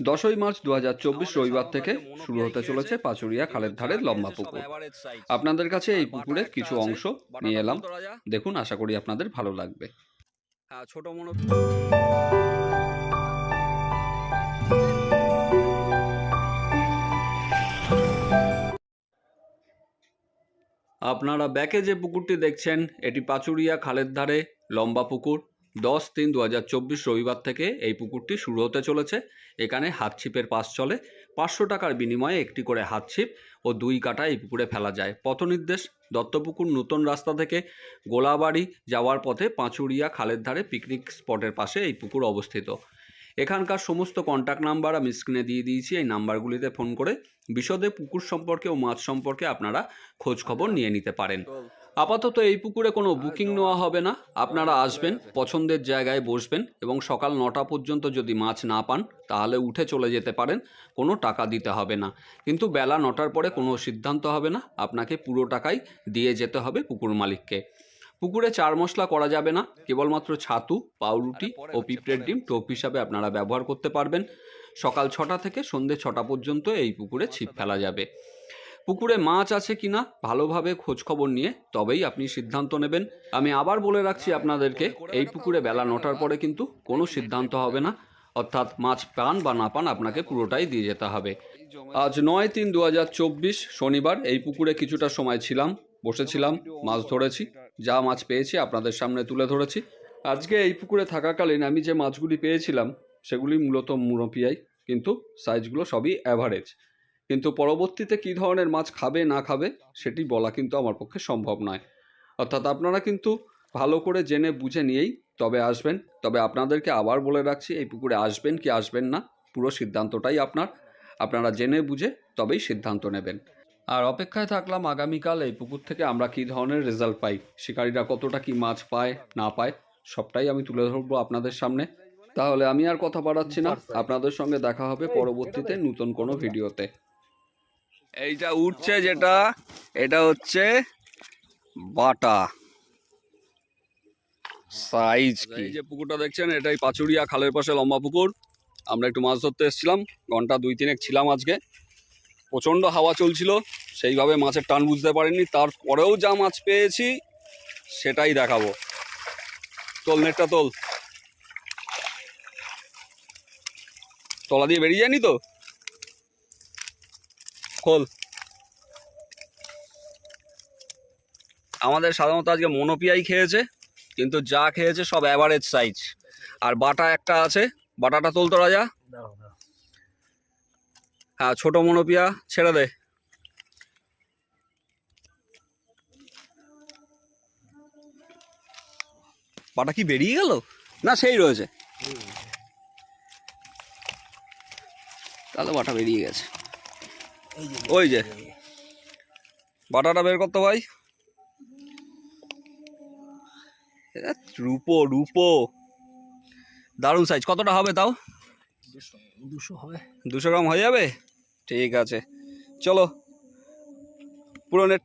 দশই মার্চ দু হাজার চব্বিশ রবিবার থেকে শুরু হতে চলেছে পাচুরিয়া খালের ধারে লম্বা পুকুর। আপনাদের কাছে এই পুকুরের কিছু অংশ নিয়ে এলাম। দেখুন আশা করি আপনাদের ভালো লাগবে। হ্যাঁ ছোট মনো আপনারা ব্যাকে যে পুকুরটি দেখছেন এটি পাচুরিয়া খালের ধারে লম্বা পুকুর। দশ তিন দু রবিবার থেকে এই পুকুরটি শুরু হতে চলেছে। এখানে হাতছিপের পাস চলে। পাঁচশো টাকার বিনিময়ে একটি করে হাতছিপ ও দুই কাটা এই পুকুরে ফেলা যায়। পথনির্দেশ, দত্তপুকুর নতুন রাস্তা থেকে গোলাবাড়ি যাওয়ার পথে পাঁচুরিয়া খালের ধারে পিকনিক স্পটের পাশে এই পুকুর অবস্থিত। এখানকার সমস্ত কন্ট্যাক্ট নাম্বার আমি স্ক্রিনে দিয়ে দিয়েছি, এই নাম্বারগুলিতে ফোন করে বিশদে পুকুর সম্পর্কে ও মাছ সম্পর্কে আপনারা খোঁজ খবর নিয়ে নিতে পারেন। আপাতত এই পুকুরে কোনো বুকিং নেওয়া হবে না। আপনারা আসবেন পছন্দের জায়গায় বসবেন এবং সকাল নটা পর্যন্ত যদি মাছ না পান তাহলে উঠে চলে যেতে পারেন কোনো টাকা দিতে হবে না। কিন্তু বেলা নটার পরে কোনো সিদ্ধান্ত হবে না আপনাকে পুরো টাকাই দিয়ে যেতে হবে পুকুর মালিককে। পুকুরে চার মশলা করা যাবে না কেবলমাত্র ছাতু পাউরুটি ও পিঁপড়ের ডিম টোপ হিসাবে আপনারা ব্যবহার করতে পারবেন। সকাল ছটা থেকে সন্ধে ছটা পর্যন্ত এই পুকুরে ছিপ ফেলা যাবে। পুকুরে মাছ আছে কিনা ভালোভাবে খোঁজ খবর নিয়ে তবেই আপনি সিদ্ধান্ত নেবেন। আমি আবার বলে রাখছি আপনাদেরকে, এই পুকুরে বেলা নটার পরে কিন্তু কোনো সিদ্ধান্ত হবে না। অর্থাৎ মাছ পান বা না পান আপনাকে পুরোটাই দিয়ে যেতে হবে। আজ নয় তিন দু শনিবার এই পুকুরে কিছুটা সময় ছিলাম, বসেছিলাম, মাছ ধরেছি, যা মাছ পেয়েছি আপনাদের সামনে তুলে ধরেছি। আজকে এই পুকুরে থাকাকালীন আমি যে মাছগুলি পেয়েছিলাম, সেগুলি মূলত মুরপিয়াই কিন্তু সাইজগুলো সবই অ্যাভারেজ কিন্তু পরবর্তীতে কী ধরনের মাছ খাবে না খাবে সেটি বলা কিন্তু আমার পক্ষে সম্ভব নয়। অর্থাৎ আপনারা কিন্তু ভালো করে জেনে বুঝে নিয়েই তবে আসবেন। তবে আপনাদেরকে আবার বলে রাখছি এই পুকুরে আসবেন কি আসবেন না পুরো সিদ্ধান্তটাই আপনার। আপনারা জেনে বুঝে তবেই সিদ্ধান্ত নেবেন। আর অপেক্ষায় থাকলাম আগামীকাল এই পুকুর থেকে আমরা কী ধরনের রেজাল্ট পাই শিকারীরা কতটা কি মাছ পায় না পায় সবটাই আমি তুলে ধরবো আপনাদের সামনে। তাহলে আমি আর কথা বাড়াচ্ছি না। আপনাদের সঙ্গে দেখা হবে পরবর্তীতে নতুন কোনো ভিডিওতে। এইটা উঠছে যেটা এটা হচ্ছে বাটা। সাইজ কি এই যে পুকুরটা দেখছেন এটাই পাচুরিয়া খালের পাশে লম্বা পুকুর। আমরা একটু মাছ ধরতে এসেছিলাম ঘণ্টা দুই তিনেক ছিলাম আজকে। প্রচণ্ড হাওয়া চলছিল সেইভাবে মাছের টান বুঝতে পারিনি। তারপরেও যা মাছ পেয়েছি সেটাই দেখাবো। তোল নেটটা তোল। তলা দিয়ে বেরিয়ে যায়নি তো? খোল আমাদের সাধারণত আজকে মনোপিয়াই খেয়েছে কিন্তু যা খেয়েছে সব অ্যাভারেজ সাইজ আর বাটা একটা আছে বাটাটা তুলতো রাজা। হ্যাঁ ছোট মনোপিয়া ছেড়ে দে। বাটা কি বেরিয়ে গেল? না সেই রয়েছে। তাহলে বাটা বেরিয়ে গেছে। ওই যে। বাটাটা বের করতো ভাই। রুপো রূপো। দারুণ সাইজ কতটা হবে তাও? দুশো হবে। দুশো গ্রাম হয়ে যাবে? ঠিক আছে। চলো। পুরো নেট